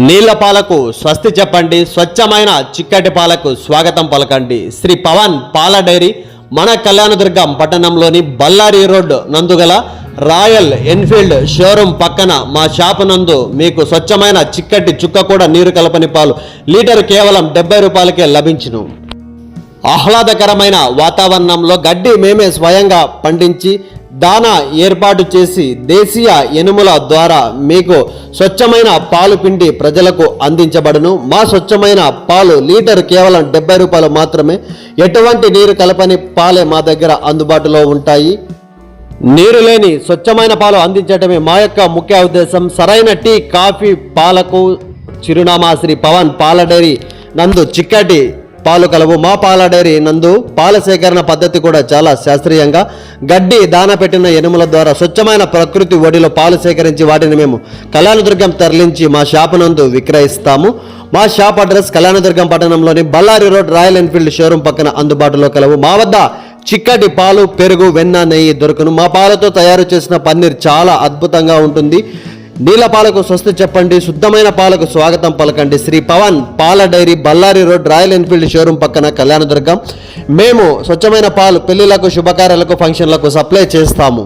నీళ్ళ పాలకు స్వస్తి చెప్పండి స్వచ్ఛమైన చిక్కటి పాలకు స్వాగతం పలకండి. శ్రీ పవన్ పాల డైరీ మన కళ్యాణదుర్గం పట్టణంలోని బళ్ళారి రోడ్ నందుగల రాయల్ ఎన్ఫీల్డ్ షోరూమ్ పక్కన మా షాపు నందు మీకు స్వచ్ఛమైన చిక్కటి చుక్క కూడా నీరు కలపని పాలు లీటర్ కేవలం డెబ్బై రూపాయలకే లభించును. ఆహ్లాదకరమైన వాతావరణంలో గడ్డి మేమే స్వయంగా పండించి దానా ఏర్పాటు చేసి దేశీయ ఎనుముల ద్వారా మీకు స్వచ్ఛమైన పాలు పిండి ప్రజలకు అందించబడును. మా స్వచ్ఛమైన పాలు లీటర్ కేవలం డెబ్బై రూపాయలు మాత్రమే. ఎటువంటి నీరు కలపని పాలే మా దగ్గర అందుబాటులో ఉంటాయి. నీరు లేని స్వచ్ఛమైన పాలు అందించడమే మా యొక్క ముఖ్య ఉద్దేశం. సరైన టీ కాఫీ పాలకు చిరునామా శ్రీ పవన్ పాల డైరీ నందు చిక్కటి పాలు కలవు. మా పాల డైరీ నందు పాల సేకరణ పద్ధతి కూడా చాలా శాస్త్రీయంగా గడ్డి దాన పెట్టిన ఎనుముల ద్వారా స్వచ్ఛమైన ప్రకృతి ఒడిలో పాలు సేకరించి వాటిని మేము కళ్యాణదుర్గం తరలించి మా షాపు నందు విక్రయిస్తాము. మా షాప్ అడ్రస్ కళ్యాణదుర్గం పట్టణంలోని Bellary road Royal Enfield showroom పక్కన అందుబాటులో కలవు. మా వద్ద చిక్కటి పాలు పెరుగు వెన్న నెయ్యి దొరకను. మా పాలతో తయారు చేసిన పన్నీర్ చాలా అద్భుతంగా ఉంటుంది. నీళ్ళ పాలకు స్వస్తి చెప్పండి శుద్ధమైన పాలకు స్వాగతం పలకండి. శ్రీ పవన్ పాల dairy Bellary road Royal Enfield showroom పక్కన కళ్యాణదుర్గం. మేము స్వచ్ఛమైన పాలు పెళ్ళిళ్ళకు శుభకార్యాలకు ఫంక్షన్లకు సప్లై చేస్తాము.